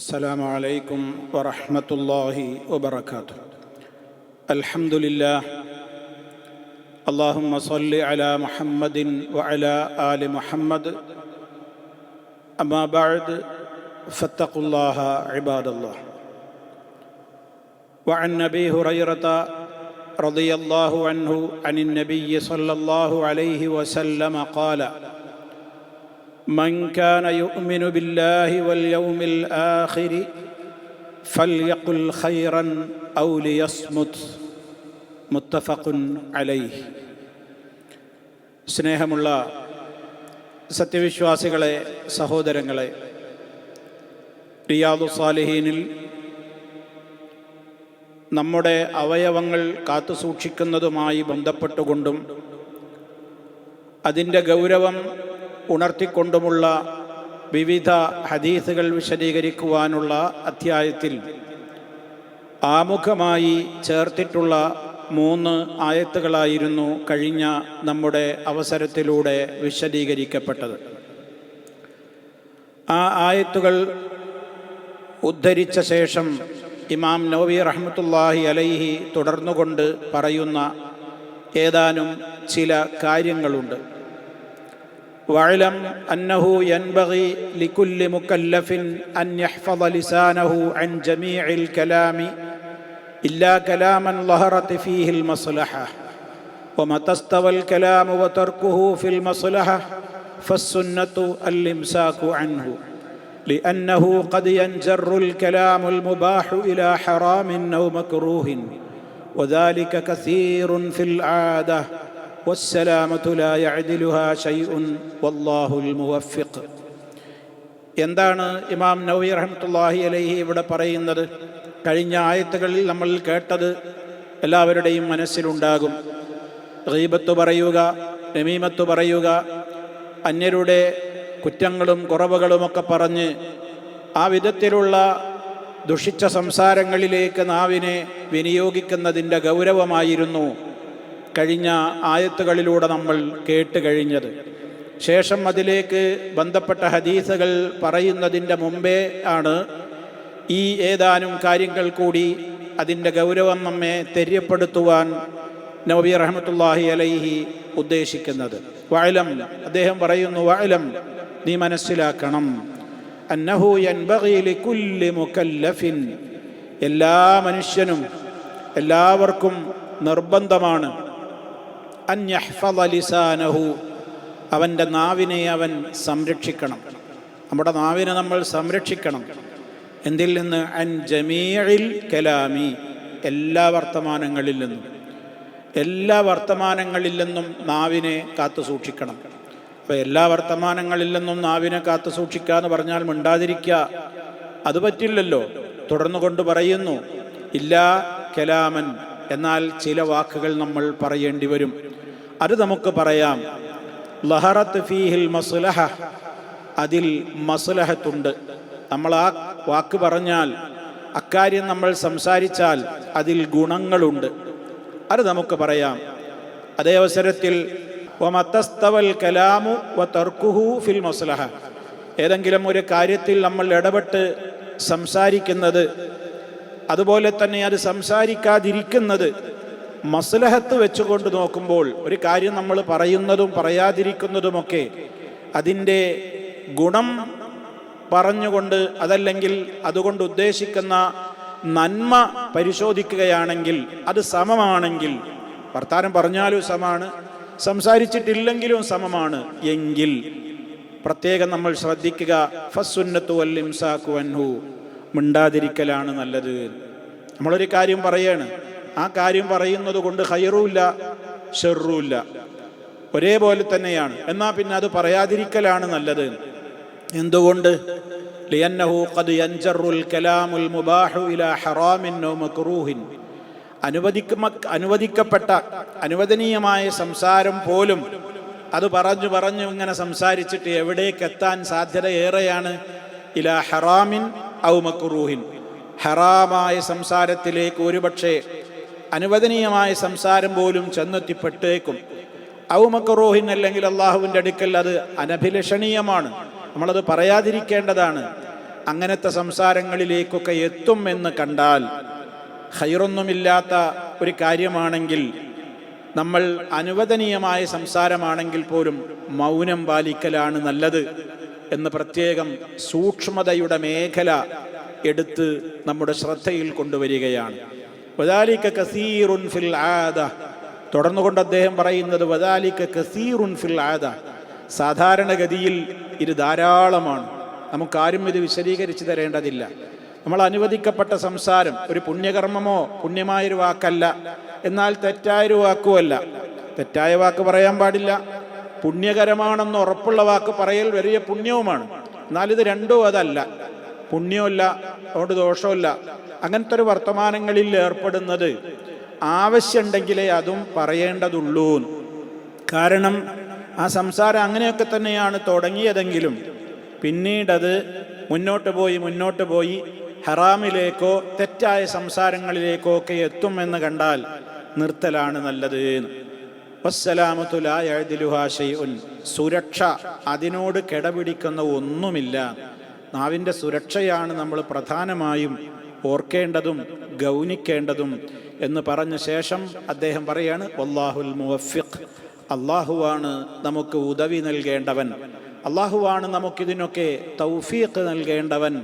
السلام عليكم ورحمة الله وبركاته. الحمد لله. اللهم صل على محمد وعلى آل محمد. أما بعد فاتقوا الله عباد الله. وعن أبي هريرة رضي الله عنه عن النبي صلى الله عليه وسلم قال من كان يؤمن بالله واليوم الآخر فليقل خيرا أو ليصمت മുത്തഫഖ് അലൈഹ് സ്നേഹമുള്ള സത്യവിശ്വാസികളെ സഹോദരങ്ങളെ റിയാദു സാലിഹീനിൽ നമ്മുടെ അവയവങ്ങൾ കാത്തു സൂക്ഷിക്കുന്നതുമായി ബന്ധപ്പെട്ടുകൊണ്ടും അതിൻ്റെ ഗൗരവം ഉണർത്തിക്കൊണ്ടുമുള്ള വിവിധ ഹദീസുകൾ വിശദീകരിക്കുവാനുള്ള അധ്യായത്തിൽ ആമുഖമായി ചേർത്തിട്ടുള്ള മൂന്ന് ആയത്തുകളായിരുന്നു കഴിഞ്ഞ നമ്മുടെ അവസരത്തിലൂടെ വിശദീകരിക്കപ്പെട്ടത്. ആ ആയത്തുകൾ ഉദ്ധരിച്ച ശേഷം ഇമാം നവവി റഹ്മത്തുല്ലാഹി അലൈഹി തുടർന്നുകൊണ്ട് പറയുന്ന ഏതാനും ചില കാര്യങ്ങളുണ്ട്. واعلم أنه ينبغي لكل مكلف أن يحفظ لسانه عن جميع الكلام إلا كلاما ظهرت فيه المصلحة. ومتى استوى الكلام وتركه في المصلحة فالسنة الإمساك عنه. لأنه قد ينجر الكلام المباح إلى حرام أو مكروه وذلك كثير في العادة. والسلامة لا يعدلها شيء والله الموفق എന്താണ് ഇമാം നവി റഹ്മത്തുല്ലാഹി അലൈഹി ഇവിടെ പറയുന്നത് കഴിഞ്ഞ ആയത്തുകളിൽ നമ്മൾ കേട്ടത് എല്ലാവരുടെയും മനസ്സിലുണ്ടാകും ഗീബത്ത് പറയുക നമീമത്ത് പറയുക അന്യരുടെ കുറ്റങ്ങളും കുറവുകളുമൊക്കെ പറഞ്ഞ് ആ വിധത്തിലുള്ള ദുഷിച്ച സംസാരങ്ങളിലേക്ക് നാവിനെ വിനിയോഗിക്കുന്നതിൻ്റെ ഗൗരവമായിരുന്നു കഴിഞ്ഞ ആയത്തുകളിലൂടെ നമ്മൾ കേട്ട് കഴിഞ്ഞത്. ശേഷം അതിലേക്ക് ബന്ധപ്പെട്ട ഹദീസുകൾ പറയുന്നതിന്റെ മുമ്പേ ആണ് ഈ ഏതാനും കാര്യങ്ങൾ കൂടി അതിന്റെ ഗൗരവം നമ്മെ തെര്യപ്പെടുത്തുവാൻ നബി റഹമത്തുല്ലാഹി അലൈഹി ഉദ്ദേശിക്കുന്നത്. വയലം അദ്ദേഹം പറയുന്നു വയലം നീ മനസ്സിലാക്കണം. അന്നഹു മുക്കല്ലഫിൻ എല്ലാ മനുഷ്യനും എല്ലാവർക്കും നിർബന്ധമാണ് അന്യഹ്ഫദ ലിസാനഹു. അവന്റെ നാവിനെ അവൻ സംരക്ഷിക്കണം. നമ്മുടെ നാവിനെ നമ്മൾ സംരക്ഷിക്കണം. എന്തിൽ നിന്ന്? അൻ ജമീഴിൽ കലാമി. എല്ലാ വർത്തമാനങ്ങളിൽ നിന്നും. എല്ലാ വർത്തമാനങ്ങളിൽ നിന്നും നാവിനെ കാത്തു സൂക്ഷിക്കണം. അപ്പോൾ എല്ലാ വർത്തമാനങ്ങളിൽ നിന്നും നാവിനെ കാത്തു സൂക്ഷിക്കുക എന്ന് പറഞ്ഞാൽ മിണ്ടാതിരിക്കുക. അത് പറ്റില്ലല്ലോ. തുടർന്നു കൊണ്ട് പറയുന്നു ഇല്ലാ കലാമൻ. എന്നാൽ ചില വാക്കുകൾ നമ്മൾ പറയേണ്ടി വരും. അത് നമുക്ക് പറയാം. ലഹറത്ത് ഫീഹിൽ മസുലഹ. അതിൽ മസുലഹത്തുണ്ട്. നമ്മൾ ആ വാക്ക് പറഞ്ഞാൽ അക്കാര്യം നമ്മൾ സംസാരിച്ചാൽ അതിൽ ഗുണങ്ങളുണ്ട്. അത് നമുക്ക് പറയാം. അതേ അവസരത്തിൽ കലാമു വ തർക്കുഹു ഫിൽ മസുലഹ. ഏതെങ്കിലും ഒരു കാര്യത്തിൽ നമ്മൾ ഇടപെട്ട് സംസാരിക്കുന്നത് അതുപോലെ തന്നെ അത് സംസാരിക്കാതിരിക്കുന്നത് മസ്ലഹത്ത് വെച്ചുകൊണ്ട് നോക്കുമ്പോൾ ഒരു കാര്യം നമ്മൾ പറയുന്നതും പറയാതിരിക്കുന്നതുമൊക്കെ അതിന്റെ ഗുണം പറഞ്ഞുകൊണ്ട് അതല്ലെങ്കിൽ അതുകൊണ്ട് ഉദ്ദേശിക്കുന്ന നന്മ പരിശോധിക്കുകയാണെങ്കിൽ അത് സമമാണെങ്കിൽ വർത്താനം പറഞ്ഞാലും സമമാണ് സംസാരിച്ചിട്ടില്ലെങ്കിലും സമമാണ്. എങ്കിൽ പ്രത്യേകം നമ്മൾ ശ്രദ്ധിക്കുക ഫസ്സുന്നത്തു വല്ലിംസാക്കു അൻഹു മിണ്ടാതിരിക്കലാണ് നല്ലത്. നമ്മളൊരു കാര്യം പറയാണ് ആ കാര്യം പറയുന്നത് കൊണ്ട് ഹൈറുമില്ല ഷെറുമില്ല ഒരേപോലെ തന്നെയാണ്. എന്നാൽ പിന്നെ അത് പറയാതിരിക്കലാണ് നല്ലത്. എന്തുകൊണ്ട്? ലിയന്നഹു ഖദ് യൻജറുൽ കലാമുൽ മുബാഹു ഹറാമിൻ അനുവദിക്കപ്പെട്ട അനുവദനീയമായ സംസാരം പോലും അത് പറഞ്ഞു പറഞ്ഞു ഇങ്ങനെ സംസാരിച്ചിട്ട് എവിടേക്ക് എത്താൻ സാധ്യത ഏറെയാണ്. ഇലാ ഹറാമിൻ ഔ മക്റൂഹിൻ. ഹറാമായ സംസാരത്തിലേക്ക് ഒരുപക്ഷെ അനുവദനീയമായ സംസാരം പോലും ചെന്നെത്തിപ്പെട്ടേക്കും. ഔമക്കറോഹിൻ അല്ലെങ്കിൽ അള്ളാഹുവിന്റെ അടുക്കൽ അത് അനഭിലഷണീയമാണ്. നമ്മളത് പറയാതിരിക്കേണ്ടതാണ്. അങ്ങനത്തെ സംസാരങ്ങളിലേക്കൊക്കെ എത്തും എന്ന് കണ്ടാൽ ഹൈറൊന്നുമില്ലാത്ത ഒരു കാര്യമാണെങ്കിൽ നമ്മൾ അനുവദനീയമായ സംസാരമാണെങ്കിൽ പോലും മൗനം പാലിക്കലാണ് നല്ലത് എന്ന് പ്രത്യേകം സൂക്ഷ്മതയുടെ മേഖല എടുത്ത് നമ്മുടെ ശ്രദ്ധയിൽ കൊണ്ടുവരികയാണ്. കസീറുൻ ഫിൽ ആദ തുടർന്നുകൊണ്ട് അദ്ദേഹം പറയുന്നത് വദാലിക്ക കസീറുൻ ഫിൽ ആദ സാധാരണഗതിയിൽ ഇത് ധാരാളമാണ്. നമുക്കാരും ഇത് വിശദീകരിച്ചു തരേണ്ടതില്ല. നമ്മൾ അനുവദിക്കപ്പെട്ട സംസാരം ഒരു പുണ്യകർമ്മമോ പുണ്യമായൊരു വാക്കല്ല. എന്നാൽ തെറ്റായൊരു വാക്കുമല്ല. തെറ്റായ വാക്ക് പറയാൻ പാടില്ല. പുണ്യകരമാണെന്ന് ഉറപ്പുള്ള വാക്ക് പറയൽ വലിയ പുണ്യവുമാണ്. എന്നാൽ ഇത് രണ്ടും അതല്ല. പുണ്യമല്ല അതുകൊണ്ട് ദോഷമല്ല അങ്ങനത്തെ ഒരു വർത്തമാനങ്ങളിൽ ഏർപ്പെടുന്നത് ആവശ്യമുണ്ടെങ്കിലേ അതും പറയേണ്ടതുള്ളൂ. കാരണം ആ സംസാരം അങ്ങനെയൊക്കെ തന്നെയാണ് തുടങ്ങിയതെങ്കിലും പിന്നീടത് മുന്നോട്ട് പോയി മുന്നോട്ട് പോയി ഹറാമിലേക്കോ തെറ്റായ സംസാരങ്ങളിലേക്കോ ഒക്കെ എത്തുമെന്ന് കണ്ടാൽ നിർത്തലാണ് നല്ലത്. സുരക്ഷ അതിനോട് കിടപിടിക്കുന്ന ഒന്നുമില്ല. നാവിന്റെ സുരക്ഷയാണ് നമ്മൾ പ്രധാനമായും ഓർക്കേണ്ടതും ഗൗനിക്കേണ്ടതും എന്ന് പറഞ്ഞ ശേഷം അദ്ദേഹം പറയാണ് വല്ലാഹുൽ മുവഫിഖ്. അള്ളാഹുവാണ് നമുക്ക് ഉദവി നൽകേണ്ടവൻ. അള്ളാഹുവാണ് നമുക്കിതിനൊക്കെ തൗഫീഖ് നൽകേണ്ടവൻ.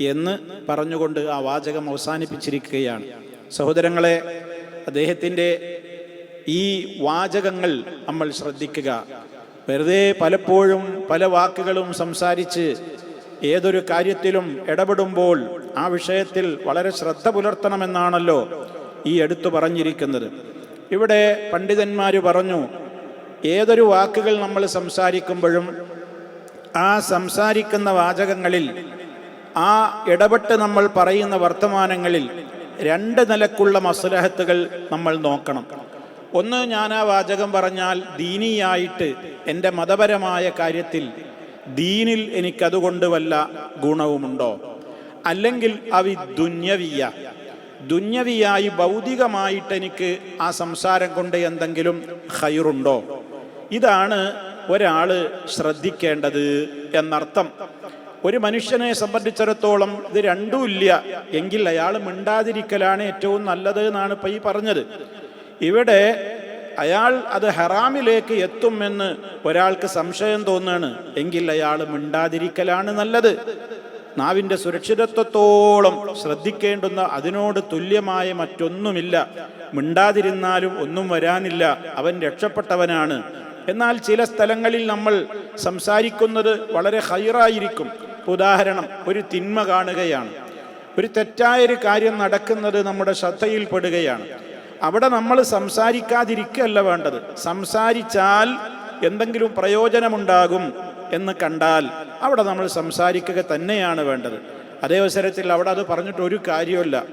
എന്ന് പറഞ്ഞുകൊണ്ട് ആ വാചകം അവസാനിപ്പിച്ചിരിക്കുകയാണ്. സഹോദരങ്ങളെ അദ്ദേഹത്തിന്റെ ഈ വാചകങ്ങൾ നമ്മൾ ശ്രദ്ധിക്കുക. വെറുതെ പലപ്പോഴും പല വാക്കുകളും സംസാരിച്ച് ഏതൊരു കാര്യത്തിലും ഇടപെടുമ്പോൾ ആ വിഷയത്തിൽ വളരെ ശ്രദ്ധ പുലർത്തണമെന്നാണല്ലോ ഈ എടുത്തു പറഞ്ഞിരിക്കുന്നത്. ഇവിടെ പണ്ഡിതന്മാർ പറഞ്ഞു ഏതൊരു വാക്കുകൾ നമ്മൾ സംസാരിക്കുമ്പോഴും ആ സംസാരിക്കുന്ന വാചകങ്ങളിൽ ആ ഇടപെട്ട് നമ്മൾ പറയുന്ന വർത്തമാനങ്ങളിൽ രണ്ട് നിലക്കുള്ള മസുലഹത്തുകൾ നമ്മൾ നോക്കണം. ഒന്ന് ഞാൻ ആ വാചകം പറഞ്ഞാൽ ദീനിയായിട്ട് എന്റെ മതപരമായ കാര്യത്തിൽ ദീനിൽ എനിക്കതുകൊണ്ട് വല്ല ഗുണവുമുണ്ടോ? അല്ലെങ്കിൽ അവി ദുന്യവിയ? ദുന്യവിയായി ഭൗതികമായിട്ട് എനിക്ക് ആ സംസാരം കൊണ്ട് എന്തെങ്കിലും ഹൈറുണ്ടോ ഇതാണ് ഒരാൾ ശ്രദ്ധിക്കേണ്ടത് എന്നർത്ഥം. ഒരു മനുഷ്യനെ സംബന്ധിച്ചിടത്തോളം ഇത് രണ്ടും ഇല്ല എങ്കിൽ അയാൾ മിണ്ടാതിരിക്കലാണ് ഏറ്റവും നല്ലത് എന്നാണ് ഇപ്പം ഈ പറഞ്ഞത്. ഇവിടെ അയാൾ അത് ഹറാമിലേക്ക് എത്തുമെന്ന് ഒരാൾക്ക് സംശയം തോന്നുകയാണ് എങ്കിൽ അയാൾ മിണ്ടാതിരിക്കലാണ് നല്ലത്. നാവിന്റെ സുരക്ഷിതത്വത്തോളം ശ്രദ്ധിക്കേണ്ടുന്ന അതിനോട് തുല്യമായ മറ്റൊന്നുമില്ല. മിണ്ടാതിരുന്നാലും ഒന്നും വരാനില്ല. അവൻ രക്ഷപ്പെട്ടവനാണ്. എന്നാൽ ചില സ്ഥലങ്ങളിൽ നമ്മൾ സംസാരിക്കുന്നത് വളരെ ഹൈറായിരിക്കും. ഉദാഹരണം ഒരു തിന്മ കാണുകയാണ്. ഒരു തെറ്റായൊരു കാര്യം നടക്കുന്നത് നമ്മുടെ ശ്രദ്ധയിൽപ്പെടുകയാണ് അവിടെ നമ്മൾ സംസാരിക്കാതിരിക്കുകയല്ല വേണ്ടത്. സംസാരിച്ചാൽ എന്തെങ്കിലും പ്രയോജനമുണ്ടാകും എന്ന് കണ്ടാൽ അവിടെ നമ്മൾ സംസാരിക്കുക തന്നെയാണ് വേണ്ടത്. അതേ അവസരത്തിൽ അവിടെ അത് പറഞ്ഞിട്ട് ഒരു കാര്യമല്ല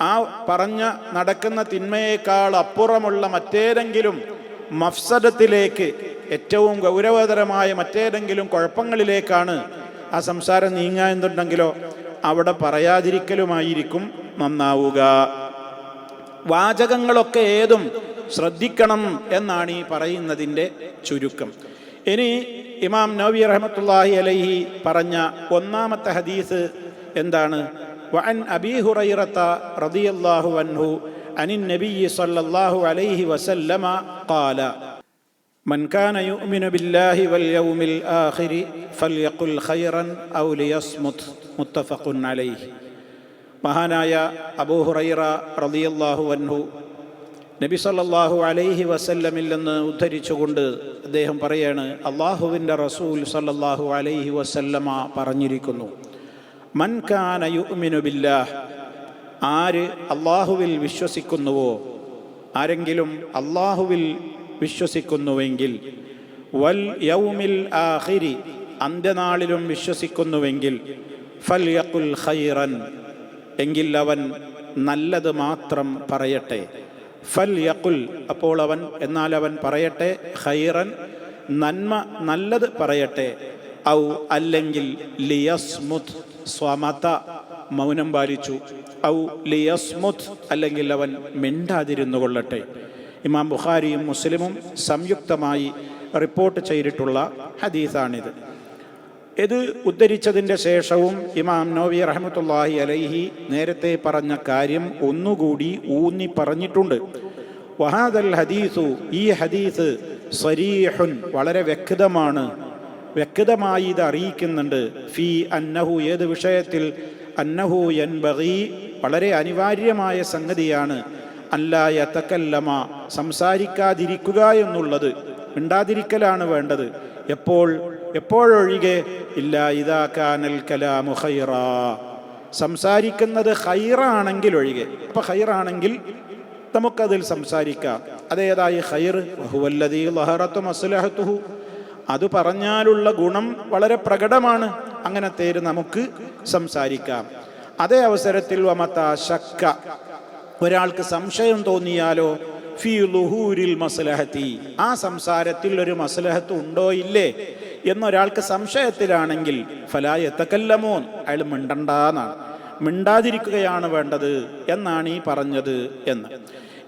ആ പറഞ്ഞ നടക്കുന്ന തിന്മയേക്കാൾ അപ്പുറമുള്ള മറ്റേതെങ്കിലും മഫ്സദത്തിലേക്ക് ഏറ്റവും ഗൗരവതരമായ മറ്റേതെങ്കിലും കുഴപ്പങ്ങളിലേക്കാണ് ആ സംസാരം നീങ്ങുക എന്നുണ്ടെങ്കിലോ അവിടെ പറയാതിരിക്കലുമായിരിക്കും നന്നാവുക. വാചകങ്ങളൊക്കെ ഏതും ശ്രദ്ധിക്കണം എന്നാണ് ഈ പറയുന്നതിൻ്റെ ചുരുക്കം ഇനി ഇമാം നബി റഹമത്തുല്ലാഹി അലൈഹി പറഞ്ഞ ഒന്നാമത്തെ ഹദീസ് എന്താണ് വഅൻ അബീ ഹുറൈറത്ത റളിയല്ലാഹു അൻഹു അനിൻ നബി സല്ലല്ലാഹു അലൈഹി വസല്ലമ ഖാല من كان يؤمن بالله واليوم الآخر فليقل خيرا أو ليصمت متفق عليه മഹാനായ അബൂഹുറൈറ റളിയല്ലാഹു അൻഹു നബി സല്ലാഹു അലൈഹി വസല്ലമിൽ നിന്ന് ഉദ്ധരിച്ചുകൊണ്ട് അദ്ദേഹം പറയാണ് അള്ളാഹുവിന്റെ റസൂൽ സല്ലാഹു അലൈഹി വസല്ലമ പറഞ്ഞിരിക്കുന്നു മൻ കാന യുഅ്മിനു ബില്ലാഹ് ആര് അള്ളാഹുവിൽ വിശ്വസിക്കുന്നുവോ ആരെങ്കിലും അള്ളാഹുവിൽ വിശ്വസിക്കുന്നുവെങ്കിൽ വൽ യൗമിൽ ആഖിരി അന്ത്യനാളിലും വിശ്വസിക്കുന്നുവെങ്കിൽ ഫൽ യഖുൽ ഖൈറൻ. എങ്കിൽ അവൻ നല്ലത് മാത്രം പറയട്ടെ. ഫൽ യഖുൽ അപ്പോൾ അവൻ എന്നാൽ അവൻ പറയട്ടെ ഹൈറൻ നന്മ നല്ലത് പറയട്ടെ. ഔ അല്ലെങ്കിൽ ലിയസ്മുത് സ്വമത മൗനം പാലിച്ചു. ഔ ലിയസ്മുത് അല്ലെങ്കിൽ അവൻ മിണ്ടാതിരുന്നു കൊള്ളട്ടെ. ഇമാം ബുഖാരിയും മുസ്ലിമും സംയുക്തമായി റിപ്പോർട്ട് ചെയ്തിട്ടുള്ള ഹദീസാണിത്. ഇത് ഉദ്ധരിച്ചതിന്റെ ശേഷവും ഇമാം നോവി റഹമത്തുല്ലാഹി അലൈഹി നേരത്തെ പറഞ്ഞ കാര്യം ഒന്നുകൂടി ഊന്നി പറഞ്ഞിട്ടുണ്ട്. വഹാദൽ ഹദീസു ഈ ഹദീസ് സരീഹുൻ വളരെ വ്യക്തമാണ്. വ്യക്തമായി ഇത് അറിയിക്കുന്നുണ്ട്. ഫി അന്നഹു ഏത് വിഷയത്തിൽ? അന്നഹു എൻ ബഹി വളരെ അനിവാര്യമായ സംഗതിയാണ്. അല്ലായ തക്കല്ലമ സംസാരിക്കാതിരിക്കുക എന്നുള്ളത്. മിണ്ടാതിരിക്കലാണ് വേണ്ടത്. എപ്പോൾ? എപ്പോഴൊഴികെ ഇല്ല ഇതാ കാനൽ കലാമു ഹൈറ സംസാരിക്കുന്നത് ഹൈറാണെങ്കിൽ ഒഴികെ. അപ്പൊ ഹൈറാണെങ്കിൽ നമുക്കതിൽ സംസാരിക്കാം. അതേതായി? ഹൈർ ബഹുവല്ലതീ അത് പറഞ്ഞാലുള്ള ഗുണം വളരെ പ്രകടമാണ്. അങ്ങനെ തേര് നമുക്ക് സംസാരിക്കാം. അതേ അവസരത്തിൽ വമത്ത ശക്ക. ഒരാൾക്ക് സംശയം തോന്നിയാലോ? ഫി ലുഹൂരിൽ മസ്ലഹത്തി. ആ സംസാരത്തിൽ ഒരു മസ്ലഹത്ത് ഉണ്ടോ? ഇല്ലേ? എന്നൊരാൾക്ക് സംശയത്തിലാണെങ്കിൽ ഫലായ എത്തക്കല്ലമോൻ അയാൾ മിണ്ടണ്ടാന്നാണ്. മിണ്ടാതിരിക്കുകയാണ് വേണ്ടത് എന്നാണ് ഈ പറഞ്ഞത് എന്ന്.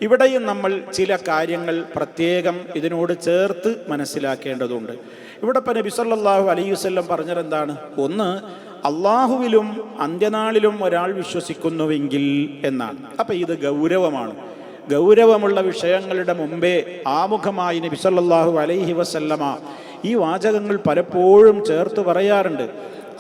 ഇവിടെയും നമ്മൾ ചില കാര്യങ്ങൾ പ്രത്യേകം ഇതിനോട് ചേർത്ത് മനസ്സിലാക്കേണ്ടതുണ്ട്. ഇവിടെ ഇപ്പം നബി സല്ലല്ലാഹു അലൈഹി വസല്ലം പറഞ്ഞതെന്താണ് ഒന്ന് അള്ളാഹുവിലും അന്ത്യനാളിലും ഒരാൾ വിശ്വസിക്കുന്നുവെങ്കിൽ എന്നാണ്. അപ്പം ഇത് ഗൗരവമാണ്. ഗൗരവമുള്ള വിഷയങ്ങളുടെ മുമ്പേ ആമുഖമായി നബി സല്ലല്ലാഹു അലൈഹി വസല്ലമ ഈ വാചകങ്ങൾ പലപ്പോഴും ചേർത്ത് പറയാറുണ്ട്.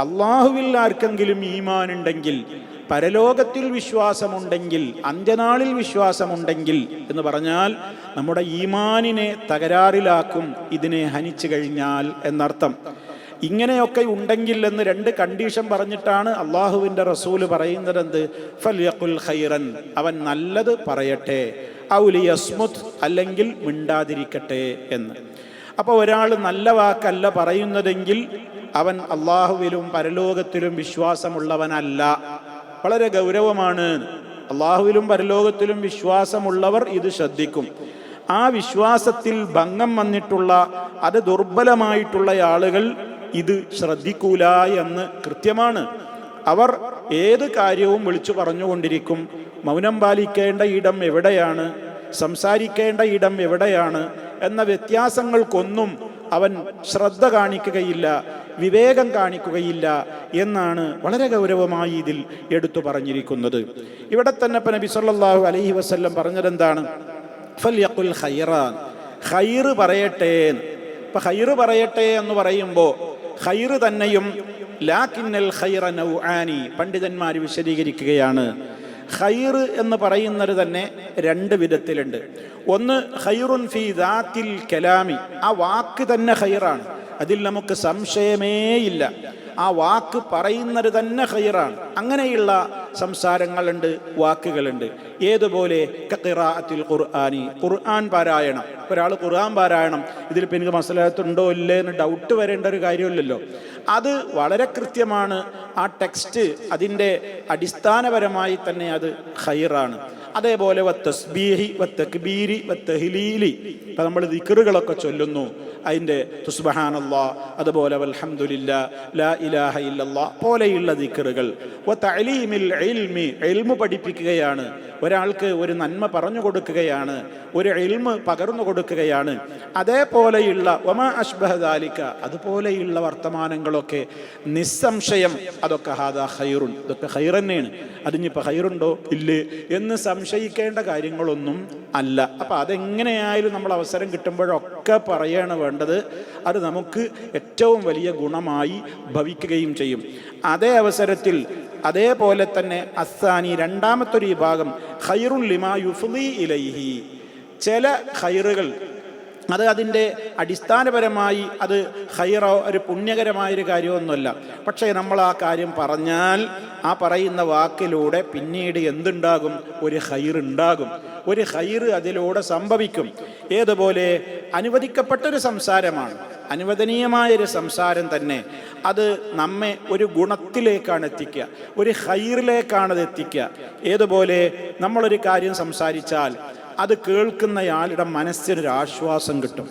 അള്ളാഹുവിൽ ആർക്കെങ്കിലും ഈമാനുണ്ടെങ്കിൽ പരലോകത്തിൽ വിശ്വാസമുണ്ടെങ്കിൽ അന്ത്യനാളിൽ വിശ്വാസമുണ്ടെങ്കിൽ എന്ന് പറഞ്ഞാൽ നമ്മുടെ ഈമാനിനെ തകരാറിലാക്കും ഇതിനെ ഹനിച്ചു കഴിഞ്ഞാൽ എന്നർത്ഥം. ഇങ്ങനെയൊക്കെ ഉണ്ടെങ്കിൽ എന്ന് രണ്ട് കണ്ടീഷൻ പറഞ്ഞിട്ടാണ് അള്ളാഹുവിന്റെ റസൂൽ പറയുന്നത് എന്ത് ഫൽയഖുൽ ഖൈറൻ അവൻ നല്ലത് പറയട്ടെ ഔലി യസ്മുത് അല്ലെങ്കിൽ മിണ്ടാതിരിക്കട്ടെ എന്ന്. അപ്പോൾ ഒരാൾ നല്ല വാക്കല്ല പറയുന്നതെങ്കിൽ അവൻ അള്ളാഹുവിലും പരലോകത്തിലും വിശ്വാസമുള്ളവനല്ല. വളരെ ഗൗരവമാണ്. അള്ളാഹുവിലും പരലോകത്തിലും വിശ്വാസമുള്ളവർ ഇത് ശ്രദ്ധിക്കും. ആ വിശ്വാസത്തിൽ ഭംഗം വന്നിട്ടുള്ള അത് ദുർബലമായിട്ടുള്ള ആളുകൾ ഇത് ശ്രദ്ധിക്കൂല എന്ന് കൃത്യമാണ്. അവർ ഏത് കാര്യവും വിളിച്ചു പറഞ്ഞുകൊണ്ടിരിക്കും. മൗനം പാലിക്കേണ്ട ഇടം എവിടെയാണ്? സംസാരിക്കേണ്ട ഇടം എവിടെയാണ്? എന്ന വ്യത്യാസങ്ങൾക്കൊന്നും അവൻ ശ്രദ്ധ കാണിക്കുകയില്ല വിവേകം കാണിക്കുകയില്ല എന്നാണ് വളരെ ഗൗരവമായി ഇതിൽ എടുത്തു പറഞ്ഞിരിക്കുന്നത്. ഇവിടെ തന്നെ ഇപ്പം നബി സല്ലല്ലാഹു അലൈഹി വസല്ലം പറഞ്ഞതെന്താണ്? ഹൈറ് പറയട്ടെ ഇപ്പം ഖൈറ് പറയട്ടെ എന്ന് പറയുമ്പോൾ ഖൈറ് തന്നെയും ലാക്കിന്നൽ ഖൈറ നൗആനി. പണ്ഡിതന്മാർ വിശദീകരിക്കുകയാണ്. ഖൈർ എന്ന് പറയുന്നത് തന്നെ രണ്ട് വിധത്തിലുണ്ട്. ഒന്ന് ഖൈറുൻ ഫി ദാത്തിൽ കലാമി. ആ വാക്ക് തന്നെ ഖൈറാണ്. അതിൽ നമുക്ക് സംശയമേയില്ല. ആ വാക്ക് പറയുന്നത് തന്നെ ഹൈറാണ് അങ്ങനെയുള്ള സംസാരങ്ങളുണ്ട് വാക്കുകളുണ്ട്. ഏതുപോലെ? കത്തിറാത്തിൽ ഖുർആാനി. ഖുർആൻ പാരായണം. ഒരാൾ ഖുർആൻ പാരായണം. ഇതിൽ എനിക്ക് മസലത്തുണ്ടോ ഇല്ലേ എന്ന് ഡൗട്ട് വരേണ്ട ഒരു കാര്യമില്ലല്ലോ. അത് വളരെ കൃത്യമാണ്. ആ ടെക്സ്റ്റ് അതിന്റെ അടിസ്ഥാനപരമായി തന്നെ അത് ഖൈറാണ്. അതേപോലെ വത്തസ്ബീഹി വത്തക്ബീരി വത്തഹിലീലി നമ്മൾ ദിക്കറുകളൊക്കെ ചൊല്ലുന്നു. അതിന്റെ തുസ്ബഹാനല്ലാ അതുപോലെ വൽഹംദുലില്ല ലാ ഇലാഹ ഇല്ലല്ലാ പോലെയുള്ള ദിക്കറുകൾ ഇൽമി ഇൽമു പഠിപ്പിക്കുകയാണ്. ഒരാൾക്ക് ഒരു നന്മ പറഞ്ഞു കൊടുക്കുകയാണ്. ഒരു എൽമ് പകർന്നു കൊടുക്കുകയാണ്. അതേപോലെയുള്ള ഒമ അഷ്ബഹദാലിക്ക അതുപോലെയുള്ള വർത്തമാനങ്ങളൊക്കെ നിസ്സംശയം. അതൊക്കെ ഹാദാ ഖൈറുൻ ഇതൊക്കെ ഹൈറന്നെയാണ് അതിനിപ്പോൾ ഹൈറുണ്ടോ ഇല്ലേ. എന്ന് സംശയിക്കേണ്ട കാര്യങ്ങളൊന്നും അല്ല. അപ്പം അതെങ്ങനെയായാലും നമ്മൾ അവസരം കിട്ടുമ്പോഴൊക്കെ പറയാണ് വേണ്ടത്. അത് നമുക്ക് ഏറ്റവും വലിയ ഗുണമായി ഭവിക്കുകയും ചെയ്യും. അതേ അവസരത്തിൽ അതേപോലെ തന്നെ അസാനി രണ്ടാമത്തൊരു വിഭാഗം ഖൈറുൽ ലിമാ യുഫ്ലി ഇലൈഹി. ചില ഖൈറുകൾ അത് അതിന്റെ അടിസ്ഥാനപരമായി അത് ഹൈറോ ഒരു പുണ്യകരമായൊരു കാര്യമൊന്നുമല്ല. പക്ഷേ നമ്മൾ ആ കാര്യം പറഞ്ഞാൽ ആ പറയുന്ന വാക്കിലൂടെ പിന്നീട് എന്തുണ്ടാകും? ഒരു ഹൈറുണ്ടാകും ഒരു ഹൈറ് അതിലൂടെ സംഭവിക്കും. ഏതുപോലെ? അനുവദിക്കപ്പെട്ടൊരു സംസാരമാണ്. അനുവദനീയമായൊരു സംസാരം തന്നെ. അത് നമ്മെ ഒരു ഗുണത്തിലേക്കാണ് എത്തിക്കുക. ഒരു ഹൈറിലേക്കാണ് അത് എത്തിക്കുക. ഏതുപോലെ? നമ്മളൊരു കാര്യം സംസാരിച്ചാൽ അത് കേൾക്കുന്നയാളുടെ മനസ്സിനൊരു ആശ്വാസം കിട്ടും.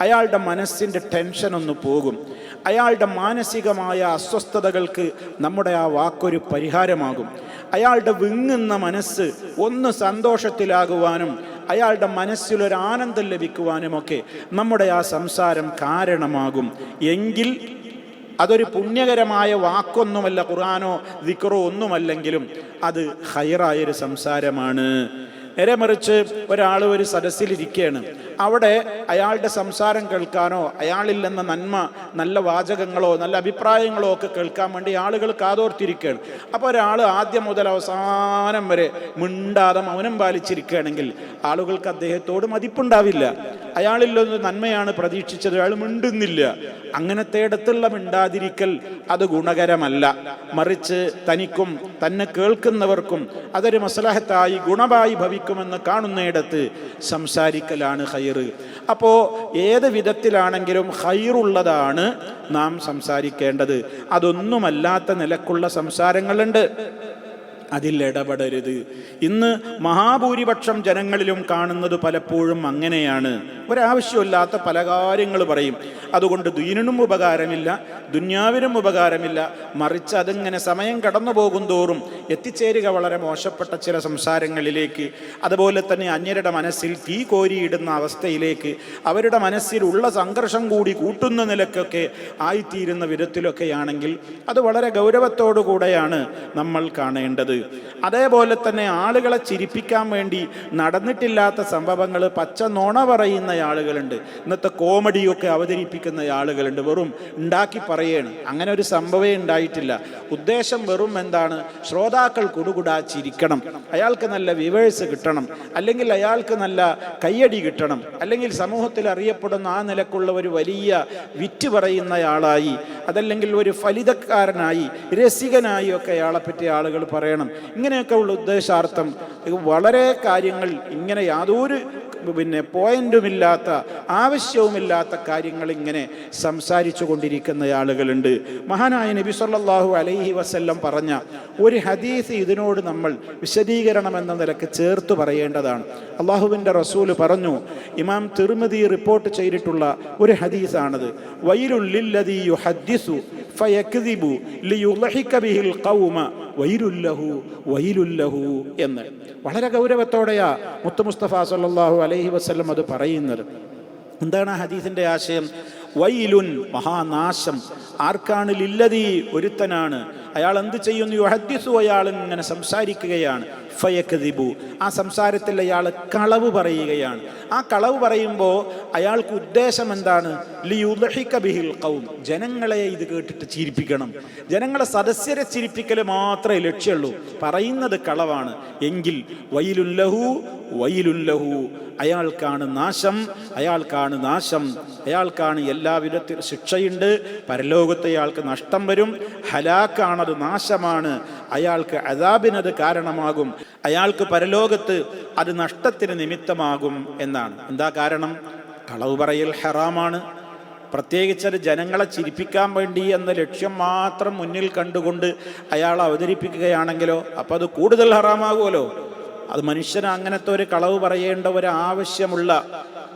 അയാളുടെ മനസ്സിന്റെ ടെൻഷൻ ഒന്ന് പോകും. അയാളുടെ മാനസികമായ അസ്വസ്ഥതകൾക്ക് നമ്മുടെ ആ വാക്കൊരു പരിഹാരമാകും. അയാളുടെ വിങ്ങുന്ന മനസ്സ് ഒന്ന് സന്തോഷത്തിലാകുവാനും അയാളുടെ മനസ്സിലൊരു ആനന്ദം ലഭിക്കുവാനുമൊക്കെ നമ്മുടെ ആ സംസാരം കാരണമാകും. എങ്കിൽ അതൊരു പുണ്യകരമായ വാക്കൊന്നുമല്ല ഖുറാനോ ദിക്റോ ഒന്നുമല്ലെങ്കിലും അത് ഹൈറായൊരു സംസാരമാണ്. നേരെ മറിച്ച് ഒരാൾ ഒരു സദസ്സിലിരിക്കുകയാണ് അവിടെ അയാളുടെ സംസാരം കേൾക്കാനോ അയാളിൽ നിന്ന് നന്മ നല്ല വാചകങ്ങളോ നല്ല അഭിപ്രായങ്ങളോ ഒക്കെ കേൾക്കാൻ വേണ്ടി ആളുകൾ കാതോർത്തിരിക്കുകയാണ്. അപ്പോൾ ഒരാൾ ആദ്യം മുതൽ അവസാനം വരെ മിണ്ടാതെ മൗനം പാലിച്ചിരിക്കുകയാണെങ്കിൽ ആളുകൾക്ക് അദ്ദേഹത്തോട് മതിപ്പുണ്ടാവില്ല. അയാളിൽ ഒന്ന് നന്മയാണ് പ്രതീക്ഷിച്ചത് അയാൾ മിണ്ടുന്നില്ല. അങ്ങനത്തെ ഇടത്തുള്ള മിണ്ടാതിരിക്കൽ അത് ഗുണകരമല്ല. മറിച്ച് തനിക്കും തന്നെ കേൾക്കുന്നവർക്കും അതൊരു മസലഹത്തായി ഗുണമായി ഭവിക്കുമെന്ന് കാണുന്നയിടത്ത് സംസാരിക്കലാണ് ഹൈറ് അപ്പോൾ ഏത് വിധത്തിലാണെങ്കിലും ഹൈറുള്ളതാണ് നാം സംസാരിക്കേണ്ടത്. അതൊന്നുമല്ലാത്ത നിലക്കുള്ള സംസാരങ്ങളുണ്ട്. അതിൽ ഇടപെടരുത് ഇന്ന് മഹാഭൂരിപക്ഷം ജനങ്ങളിലും കാണുന്നത് പലപ്പോഴും അങ്ങനെയാണ്. ഒരാവശ്യമില്ലാത്ത പല കാര്യങ്ങൾ പറയും. അതുകൊണ്ട് ദീനിനും ഉപകാരമില്ല ദുന്യാവിനും ഉപകാരമില്ല. മറിച്ച് അതിങ്ങനെ സമയം കടന്നു പോകും തോറും എത്തിച്ചേരുക വളരെ മോശപ്പെട്ട ചില സംസാരങ്ങളിലേക്ക്. അതുപോലെ തന്നെ അന്യരുടെ മനസ്സിൽ തീ കോരിയിടുന്ന അവസ്ഥയിലേക്ക്. അവരുടെ മനസ്സിലുള്ള സംഘർഷം കൂടി കൂട്ടുന്ന നിലക്കൊക്കെ ആയിത്തീരുന്ന വിധത്തിലൊക്കെയാണെങ്കിൽ അത് വളരെ ഗൗരവത്തോടു കൂടെയാണ് നമ്മൾ കാണേണ്ടത്. അതേപോലെ തന്നെ ആളുകളെ ചിരിപ്പിക്കാൻ വേണ്ടി നടന്നിട്ടില്ലാത്ത സംഭവങ്ങൾ പച്ച നുണ പറയുന്ന ആളുകളുണ്ട്. ഇന്നത്തെ കോമഡിയൊക്കെ അവതരിപ്പിക്കുന്ന ആളുകളുണ്ട്. വെറും ഉണ്ടാക്കി പറയാണ്. അങ്ങനെ ഒരു സംഭവമേ ഉണ്ടായിട്ടില്ല. ഉദ്ദേശം വെറും എന്താണ്? ശ്രോതാക്കൾ കുടുകുടാ ചിരിക്കണം. അയാൾക്ക് നല്ല വിവേഴ്സ് കിട്ടണം. അല്ലെങ്കിൽ അയാൾക്ക് നല്ല കയ്യടി കിട്ടണം. അല്ലെങ്കിൽ സമൂഹത്തിൽ അറിയപ്പെടുന്ന ആ നിലക്കുള്ള ഒരു വലിയ വിറ്റ് പറയുന്ന ആളായി. അതല്ലെങ്കിൽ ഒരു ഫലിതക്കാരനായി രസികനായി ഒക്കെ അയാളെപ്പറ്റി ആളുകൾ പറയണം. ഇങ്ങനെയൊക്കെ ഉള്ള ഉദ്ദേശാർത്ഥം വളരെ കാര്യങ്ങൾ ഇങ്ങനെ യാതൊരു പിന്നെ പോയിന്റുമില്ലാത്ത ആവശ്യവുമില്ലാത്ത കാര്യങ്ങൾ ഇങ്ങനെ സംസാരിച്ചു കൊണ്ടിരിക്കുന്ന ആളുകളുണ്ട്. മഹാനായ നബി സല്ലാഹു അലൈഹി വസ്ല്ലം പറഞ്ഞ ഒരു ഹദീസ് ഇതിനോട് നമ്മൾ വിശദീകരണം എന്ന നിലയ്ക്ക് ചേർത്ത് പറയേണ്ടതാണ്. അള്ളാഹുവിന്റെ റസൂൽ പറഞ്ഞു ഇമാം തിരുമതി റിപ്പോർട്ട് ചെയ്തിട്ടുള്ള ഒരു ഹദീസാണത്. ലിയുളഹിക ബിഹിൽ ഖൗമ എന്ന്. വളരെ ഗൗരവത്തോടെയാ മുത്തു മുസ്തഫ സല്ലല്ലാഹു അലൈഹി വസ്ലം അത് പറയുന്നത്. എന്താണ് ആ ഹദീസിന്റെ ആശയം? വൈലുൻ മഹാനാശം. ആർക്കാണ് ലില്ലതി? ഒരുത്തനാണ്. അയാൾ എന്ത് ചെയ്യുന്നു? യുഹദ്ദിസു അയാൾ ഇങ്ങനെ സംസാരിക്കുകയാണ്. ഫയക്കതിബു ആ സംസാരത്തിൽ അയാൾ കളവ് പറയുകയാണ്. ആ കളവ് പറയുമ്പോൾ അയാൾക്ക് ഉദ്ദേശം എന്താണ്? ബിഹിൽ കൗം ജനങ്ങളെ ഇത് കേട്ടിട്ട് ചിരിപ്പിക്കണം. ജനങ്ങളെ സദസ്യരെ ചിരിപ്പിക്കൽ മാത്രമേ ലക്ഷ്യമുള്ളൂ പറയുന്നത് കളവാണ്. എങ്കിൽ വൈലുല്ലഹു വൈലുല്ലഹു അയാൾക്കാണ് നാശം അയാൾക്കാണ് നാശം. അയാൾക്കാണ് എല്ലാവിധത്തിൽ ശിക്ഷയുണ്ട്. പരലോകത്തെ അയാൾക്ക് നഷ്ടം വരും. ഹലാക്കാണത് നാശമാണ്. അയാൾക്ക് അതാബിനത് കാരണമാകും. അയാൾക്ക് പരലോകത്ത് അത് നഷ്ടത്തിന് നിമിത്തമാകും എന്നാണ്. എന്താ കാരണം? കളവ് പറയൽ ഹറാമാണ്. പ്രത്യേകിച്ച് അത് ജനങ്ങളെ ചിരിപ്പിക്കാൻ വേണ്ടി എന്ന ലക്ഷ്യം മാത്രം മുന്നിൽ കണ്ടുകൊണ്ട് അയാൾ അവതരിപ്പിക്കുകയാണെങ്കിലോ അപ്പം അത് കൂടുതൽ ഹറാമാകുമല്ലോ. അത് മനുഷ്യന് അങ്ങനത്തെ ഒരു കളവ് പറയേണ്ട ഒരു ആവശ്യമുള്ള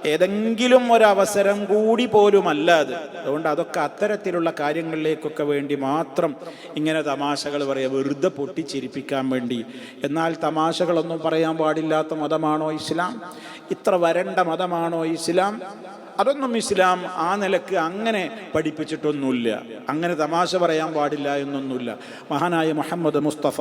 ഏതെങ്കിലും ഒരവസരം കൂടി പോലുമല്ല അത്. അതുകൊണ്ട് അതൊക്കെ അത്തരത്തിലുള്ള കാര്യങ്ങളിലേക്കൊക്കെ വേണ്ടി മാത്രം ഇങ്ങനെ തമാശകൾ പറയുക വെറുതെ പൊട്ടിച്ചിരിപ്പിക്കാൻ വേണ്ടി. എന്നാൽ തമാശകളൊന്നും പറയാൻ പാടില്ലാത്ത മതമാണോ ഇസ്ലാം? ഇത്ര വരണ്ട മതമാണോ ഇസ്ലാം? അതൊന്നും ഇസ്ലാം ആ നിലയ്ക്ക് അങ്ങനെ പഠിപ്പിച്ചിട്ടൊന്നുമില്ല. അങ്ങനെ തമാശ പറയാൻ പാടില്ല എന്നൊന്നുമില്ല. മഹാനായ മുഹമ്മദ് മുസ്തഫ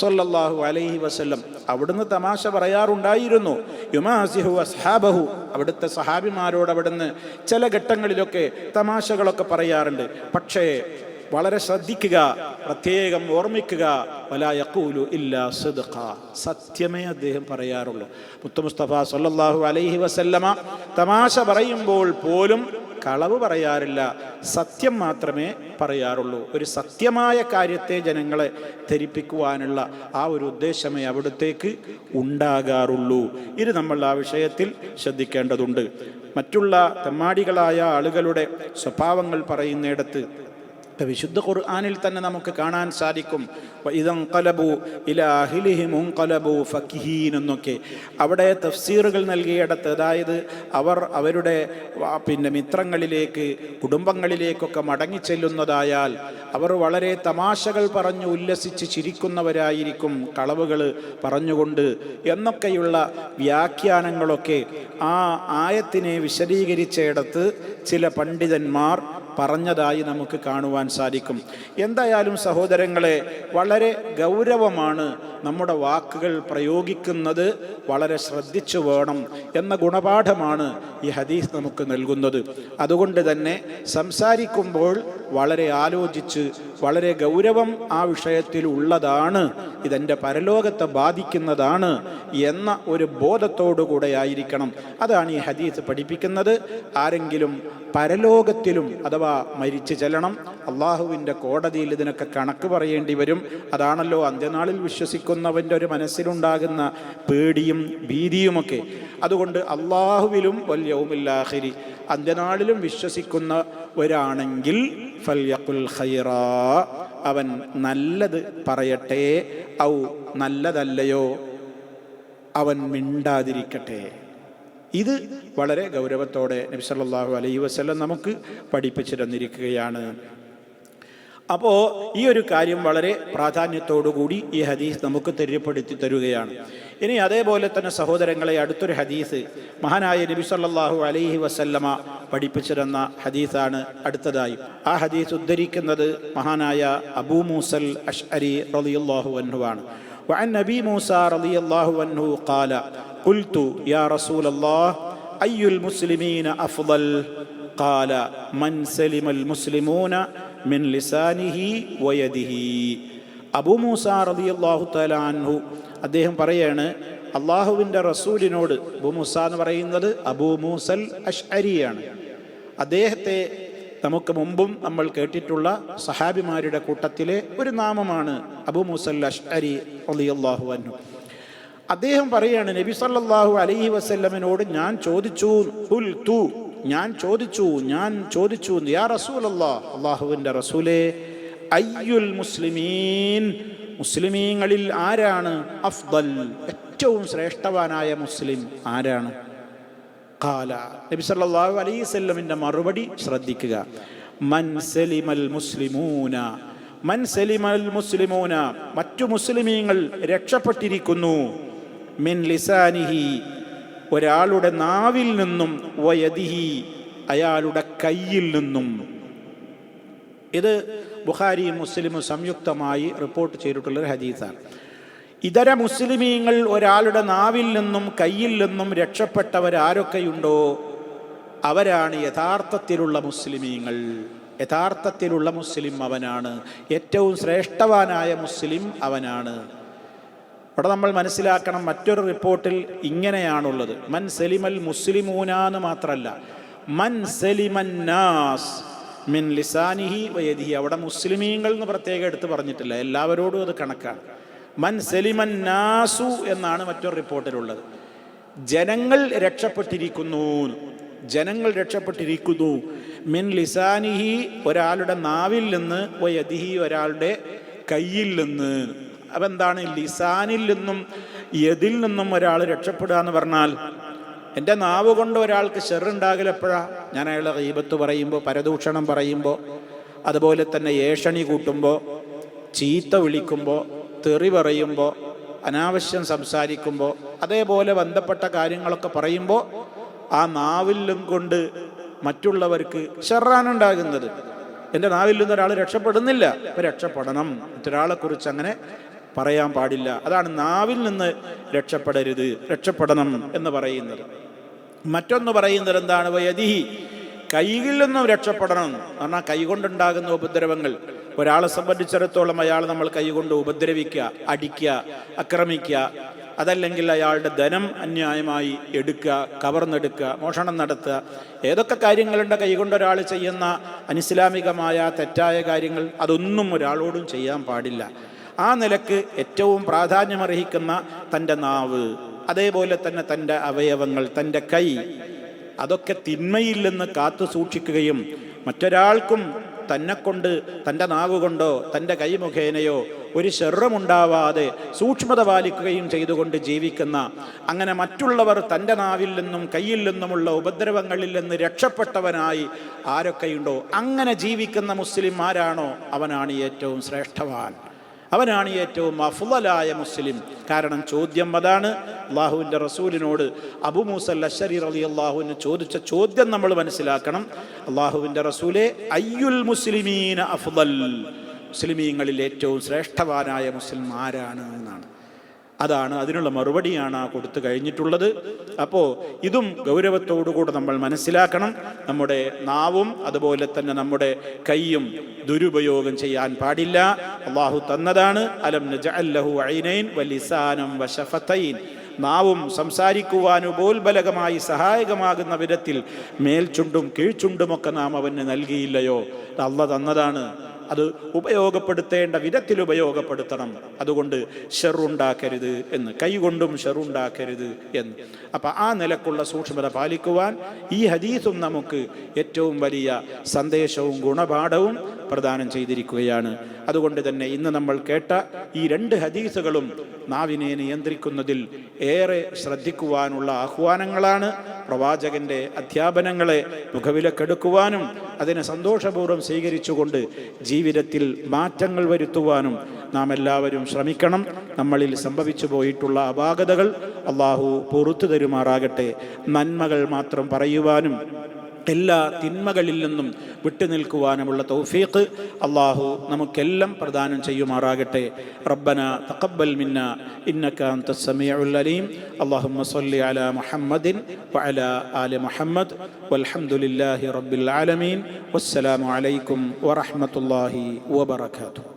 സൊല്ലാഹു അലൈഹി വസ്ല്ലം അവിടുന്ന് തമാശ പറയാറുണ്ടായിരുന്നു. യുമാസിഹു അസ്ഹാബഹു അവിടുത്തെ സഹാബിമാരോട് അവിടുന്ന് ചില ഘട്ടങ്ങളിലൊക്കെ തമാശകളൊക്കെ പറയാറുണ്ട്. പക്ഷേ വളരെ ശ്രദ്ധിക്കുക പ്രത്യേകം ഓർമ്മിക്കുക. വലാ യഖൂലു ഇല്ലാ സിദ്ഖ. സത്യമേ അദ്ദേഹം പറയാറുള്ളൂ. മുത്തു മുസ്തഫ സല്ലല്ലാഹു അലൈഹി വസല്ലമ തമാശ പറയുമ്പോൾ പോലും കളവ് പറയാറില്ല. സത്യം മാത്രമേ പറയാറുള്ളൂ. ഒരു സത്യമായ കാര്യത്തെ ജനങ്ങളെ ധരിപ്പിക്കുവാനുള്ള ആ ഒരു ഉദ്ദേശമേ അവിടത്തേക്ക് ഉണ്ടാകാറുള്ളൂ. ഇത് നമ്മൾ ആ വിഷയത്തിൽ ശ്രദ്ധിക്കേണ്ടതുണ്ട്. മറ്റുള്ള തെമ്മാടികളായ ആളുകളുടെ സ്വഭാവങ്ങൾ പറയുന്നിടത്ത് വിശുദ്ധ ഖുർആാനിൽ തന്നെ നമുക്ക് കാണാൻ സാധിക്കും. ഇതം കലബു ഇലാഹിലിഹിമും കലബു ഫക്കിഹീൻ എന്നൊക്കെ. അവിടെ തഫ്സീറുകൾ നൽകിയിടത്ത് അതായത് അവർ അവരുടെ പിന്നെ മിത്രങ്ങളിലേക്ക് കുടുംബങ്ങളിലേക്കൊക്കെ മടങ്ങിച്ചെല്ലുന്നതായാൽ അവർ വളരെ തമാശകൾ പറഞ്ഞു ഉല്ലസിച്ച് ചിരിക്കുന്നവരായിരിക്കും കളവുകൾ പറഞ്ഞുകൊണ്ട് എന്നൊക്കെയുള്ള വ്യാഖ്യാനങ്ങളൊക്കെ ആ ആയത്തിനെ വിശദീകരിച്ചയിടത്ത് ചില പണ്ഡിതന്മാർ പറഞ്ഞതായി നമുക്ക് കാണുവാൻ സാധിക്കും. എന്തായാലും സഹോദരങ്ങളെ വളരെ ഗൗരവമാണ് നമ്മുടെ വാക്കുകൾ പ്രയോഗിക്കുന്നത്. വളരെ ശ്രദ്ധിച്ചു വേണം എന്ന ഗുണപാഠമാണ് ഈ ഹദീസ് നമുക്ക് നൽകുന്നത്. അതുകൊണ്ട് തന്നെ സംസാരിക്കുമ്പോൾ വളരെ ആലോചിച്ച് വളരെ ഗൗരവം ആ വിഷയത്തിൽ ഉള്ളതാണ്. ഇതെന്റെ പരലോകത്തെ ബാധിക്കുന്നതാണ് എന്ന ഒരു ബോധത്തോടു കൂടെ ആയിരിക്കണം. അതാണ് ഈ ഹദീസ് പഠിപ്പിക്കുന്നത്. ആരെങ്കിലും പരലോകത്തിലും അഥവാ മരിച്ചു ചെല്ലണം. അള്ളാഹുവിന്റെ കോടതിയിൽ ഇതിനൊക്കെ കണക്ക് പറയേണ്ടി വരും. അതാണല്ലോ അന്ത്യനാളിൽ വിശ്വസിക്കുന്നവന്റെ ഒരു മനസ്സിലുണ്ടാകുന്ന പേടിയും ഭീതിയുമൊക്കെ. അതുകൊണ്ട് അള്ളാഹുവിലും വല്യവുമില്ലാഹിരി അന്ത്യനാളിലും വിശ്വസിക്കുന്നവരാണെങ്കിൽ ഒരാണെങ്കിൽ അവൻ നല്ലത് പറയട്ടെ ഔ നല്ലതല്ലയോ അവൻ മിണ്ടാതിരിക്കട്ടെ. ഇത് വളരെ ഗൗരവത്തോടെ നബി സല്ലല്ലാഹു അലൈഹി വസല്ലം നമുക്ക് പഠിപ്പിച്ചു തന്നിരിക്കുകയാണ്. അപ്പോൾ ഈ ഒരു കാര്യം വളരെ പ്രാധാന്യത്തോടുകൂടി ഈ ഹദീസ് നമുക്ക് തെര്യപ്പെടുത്തി തരുകയാണ്. ഇനി അതേപോലെ തന്നെ സഹോദരങ്ങളെ അടുത്തൊരു ഹദീസ് മഹാനായ നബി സല്ലാഹു അലൈഹി വസല്ലമ പഠിപ്പിച്ചു തന്ന ഹദീസാണ് അടുത്തതായി. ആ ഹദീസ് ഉദ്ധരിക്കുന്നത് മഹാനായ അബൂ മൂസൽ അഷ് അരി റലിയുല്ലാഹു അൻഹുവാണ് وعن نبي موسى رضي الله عنه قال قلت يا رسول الله أي المسلمين أفضل قال من سلم المسلمون من لسانه ويده അബൂ മൂസ റളിയല്ലാഹു തആല അൻഹു അദ്ദേഹം പറയാണ് അള്ളാഹുവിൻ്റെ റസൂലിനോട് അബൂ മൂസ എന്ന് പറയുന്നത് അബൂ മൂസൽ അഷ്അരിയാണ് അദ്ദേഹത്തെ നമുക്ക് മുമ്പും നമ്മൾ കേട്ടിട്ടുള്ള സഹാബിമാരുടെ കൂട്ടത്തിലെ ഒരു നാമമാണ് അബൂ മൂസൽ അഷ്അരി റളിയല്ലാഹു അൻഹു. അദ്ദേഹം പറയാണ് നബി സല്ലാഹു അലൈഹി വസ്ല്ലമിനോട് ഞാൻ ചോദിച്ചു "ഖുൽ തു ഞാൻ ചോദിച്ചു ഞാൻ ചോദിച്ചു യാ അള്ളാഹുവിന്റെ റസൂലേ അയ്യുൽ മുസ്ലിമീൻ മുസ്ലിമീങ്ങളിൽ ആരാണ്? അഫ്ദൽ ഏറ്റവും ശ്രേഷ്ഠവാനായ മുസ്ലിം ആരാണ്? കാല നബി സല്ലല്ലാഹു അലൈഹി മറുപടി ശ്രദ്ധിക്കുക. മൻ സലിമൽ മുസ്ലിമൂന. മൻ സലിമൽ മുസ്ലിമൂന. മറ്റു മുസ്ലിമീങ്ങൾ രക്ഷപ്പെട്ടിരിക്കുന്നു. മിൻ ലിസാനിഹി. ഒരാളുടെ നാവിൽ നിന്നും വയതിഹി അയാളുടെ കയ്യിൽ നിന്നും. ഇത് ബുഖാരിയും മുസ്ലിമും സംയുക്തമായി റിപ്പോർട്ട് ചെയ്തിട്ടുള്ളൊരു ഹദീസാണ്. ഇതര മുസ്ലിമീങ്ങൾ ഒരാളുടെ നാവിൽ നിന്നും കയ്യിൽ നിന്നും രക്ഷപ്പെട്ടവരാരൊക്കെയുണ്ടോ? അവരാണ് യഥാർത്ഥത്തിലുള്ള മുസ്ലിമീങ്ങൾ. യഥാർത്ഥത്തിലുള്ള മുസ്ലിം അവനാണ്. ഏറ്റവും ശ്രേഷ്ഠവാനായ മുസ്ലിം അവനാണ്. ഇവിടെ നമ്മൾ മനസ്സിലാക്കണം മറ്റൊരു റിപ്പോർട്ടിൽ ഇങ്ങനെയാണുള്ളത്. മൻ സലിമൽ മുസ്ലിമൂന എന്ന് മാത്രമല്ല മൻ സലിമന്നാസ് മിൻ ലിസാനിഹി വയദിഹി. അവിടെ മുസ്ലിമീങ്ങൾ എന്ന് പ്രത്യേകം എടുത്ത് പറഞ്ഞിട്ടില്ല. എല്ലാവരോടും അത് കണക്കാണ്. മൻ സലിമന്നാസു എന്നാണ് മറ്റൊരു റിപ്പോർട്ടിലുള്ളത്. ജനങ്ങൾ രക്ഷപ്പെട്ടിരിക്കുന്നു. ജനങ്ങൾ രക്ഷപ്പെട്ടിരിക്കുന്നു. മിൻ ലിസാനിഹി ഒരാളുടെ നാവിൽ നിന്ന് യദിഹി ഒരാളുടെ കയ്യിൽ നിന്ന്. അപ്പം എന്താണ് ലിസാനിൽ നിന്നും യതിൽ നിന്നും ഒരാൾ രക്ഷപ്പെടുക എന്ന് പറഞ്ഞാൽ എന്റെ നാവ് കൊണ്ട് ഒരാൾക്ക് ഷെറുണ്ടാകലെപ്പോഴാ ഞാൻ അയാളെ ഈപത്ത് പറയുമ്പോൾ പരദൂഷണം പറയുമ്പോൾ അതുപോലെ തന്നെ ഏഷണി കൂട്ടുമ്പോൾ ചീത്ത വിളിക്കുമ്പോൾ തെറി പറയുമ്പോൾ അനാവശ്യം സംസാരിക്കുമ്പോൾ അതേപോലെ ബന്ധപ്പെട്ട കാര്യങ്ങളൊക്കെ പറയുമ്പോൾ ആ നാവിലും കൊണ്ട് മറ്റുള്ളവർക്ക് ഷെറാനുണ്ടാകുന്നത് എന്റെ നാവിൽ നിന്ന് ഒരാൾ രക്ഷപ്പെടുന്നില്ല. രക്ഷപ്പെടണം. മറ്റൊരാളെ കുറിച്ച് അങ്ങനെ പറയാൻ പാടില്ല. അതാണ് നാവിൽ നിന്ന് രക്ഷപ്പെടരുത് രക്ഷപ്പെടണം എന്ന് പറയുന്നത്. മറ്റൊന്ന് പറയുന്നത് എന്താണ്? വയതിഹി കൈയിൽ നിന്നും രക്ഷപ്പെടണം. എന്ന് പറഞ്ഞാൽ കൈകൊണ്ടുണ്ടാകുന്ന ഉപദ്രവങ്ങൾ. ഒരാളെ സംബന്ധിച്ചിടത്തോളം അയാൾ നമ്മൾ കൈകൊണ്ട് ഉപദ്രവിക്കുക അടിക്കുക ആക്രമിക്കുക അതല്ലെങ്കിൽ അയാളുടെ ധനം അന്യായമായി എടുക്കുക കവർന്നെടുക്കുക മോഷണം നടത്തുക. ഏതൊക്കെ കാര്യങ്ങളുണ്ട് കൈകൊണ്ട് ഒരാൾ ചെയ്യുന്ന അനിസ്ലാമികമായ തെറ്റായ കാര്യങ്ങൾ അതൊന്നും ഒരാളോടും ചെയ്യാൻ പാടില്ല. ആ നിലയ്ക്ക് ഏറ്റവും പ്രാധാന്യമർഹിക്കുന്ന തന്റെ നാവ് അതേപോലെ തന്നെ തന്റെ അവയവങ്ങൾ തന്റെ കൈ അതൊക്കെ തിന്മയിൽ നിന്ന് കാത്തു സൂക്ഷിക്കുകയും മറ്റൊരാൾക്കും തന്നെ കൊണ്ട് തന്റെ നാവുകൊണ്ടോ തന്റെ കൈമുഖേനയോ ഒരു ശർറമുണ്ടാവാതെ സൂക്ഷ്മത പാലിക്കുകയും ചെയ്തുകൊണ്ട് ജീവിക്കുന്ന അങ്ങനെ മറ്റുള്ളവർ തന്റെ നാവിൽ നിന്നും കയ്യിൽ നിന്നുമുള്ള ഉപദ്രവങ്ങളിൽ നിന്ന് രക്ഷപ്പെട്ടവനായി ആരൊക്കെയുണ്ടോ അങ്ങനെ ജീവിക്കുന്ന മുസ്ലിം ആരാണോ അവനാണ് ഏറ്റവും ശ്രേഷ്ഠവാൻ. അവനാണ് ഏറ്റവും അഫുലായ മുസ്ലിം. കാരണം ചോദ്യം അതാണ്. അള്ളാഹുവിന്റെ റസൂലിനോട് അബു മൂസൽ അഷരി അലി അള്ളാഹുവിന് ചോദിച്ച ചോദ്യം നമ്മൾ മനസ്സിലാക്കണം. അള്ളാഹുവിന്റെ റസൂലെ അയ്യുൽ മുസ്ലിമീന അഫുദൽ? മുസ്ലിമീങ്ങളിൽ ഏറ്റവും ശ്രേഷ്ഠവാനായ മുസ്ലിം ആരാണ് എന്നാണ്. അതാണ് അതിനുള്ള മറുപടിയാണ് ആ കൊടുത്തു കഴിഞ്ഞിട്ടുള്ളത്. അപ്പോൾ ഇതും ഗൗരവത്തോടുകൂടെ നമ്മൾ മനസ്സിലാക്കണം. നമ്മുടെ നാവും അതുപോലെ തന്നെ നമ്മുടെ കൈയും ദുരുപയോഗം ചെയ്യാൻ പാടില്ല. അള്ളാഹു തന്നതാണ്. അലം നജഅല്ലഹു ഐനൈൻ വലിസാനം വശഫത്തൈൻ നാവും സംസാരിക്കുവാൻ ഉപോത്ബലകമായി സഹായകമാകുന്ന വിധത്തിൽ മേൽചുണ്ടും കീഴ്ചുണ്ടുമൊക്കെ നാം അവന് നൽകിയില്ലയോ? അള്ള തന്നതാണ്. അത് ഉപയോഗപ്പെടുത്തേണ്ട വിധത്തിൽ ഉപയോഗപ്പെടുത്തണം. അതുകൊണ്ട് ഷെറുണ്ടാക്കരുത് എന്ന് കൈകൊണ്ടും ഷെറുണ്ടാക്കരുത് എന്ന്. അപ്പം ആ നിലക്കുള്ള സൂക്ഷ്മത പാലിക്കുവാൻ ഈ ഹദീസും നമുക്ക് ഏറ്റവും വലിയ സന്ദേശവും ഗുണപാഠവും പ്രദാനം ചെയ്തിരിക്കുകയാണ്. അതുകൊണ്ട് തന്നെ ഇന്ന് നമ്മൾ കേട്ട ഈ രണ്ട് ഹദീസുകളും നാവിനെ നിയന്ത്രിക്കുന്നതിൽ ഏറെ ശ്രദ്ധിക്കുവാനുള്ള ആഹ്വാനങ്ങളാണ്. പ്രവാചകന്റെ അധ്യാപനങ്ങളെ മുഖവിലക്കെടുക്കുവാനും അതിനെ സന്തോഷപൂർവം സ്വീകരിച്ചുകൊണ്ട് ജീവിതത്തിൽ മാറ്റങ്ങൾ വരുത്തുവാനും നാം എല്ലാവരും ശ്രമിക്കണം. നമ്മളിൽ സംഭവിച്ചു പോയിട്ടുള്ള അപാകതകൾ അള്ളാഹു പുറത്തു തരുമാറാകട്ടെ. നന്മകൾ മാത്രം പറയുവാനും എല്ലാ തിന്മകളിൽ നിന്നും വിട്ടുനിൽക്കുവാനുമുള്ള തൗഫീഖ് അള്ളാഹു നമുക്കെല്ലാം പ്രദാനം ചെയ്യുമാറാകട്ടെ. റബ്ബന തഖബ്ബൽ മിന്ന ഇന്നക അൻത സമീഉൽ അലീം. അല്ലാഹുമ്മ അലാ മുഹമ്മദിൻ വഅല ആലി മുഹമ്മദ്. വൽഹംദുലില്ലാഹി റബ്ബിൽ ആലമീൻ. വസ്സലാമു അലൈക്കും വറഹ്മത്തുള്ളാഹി വബറകാതുഹു.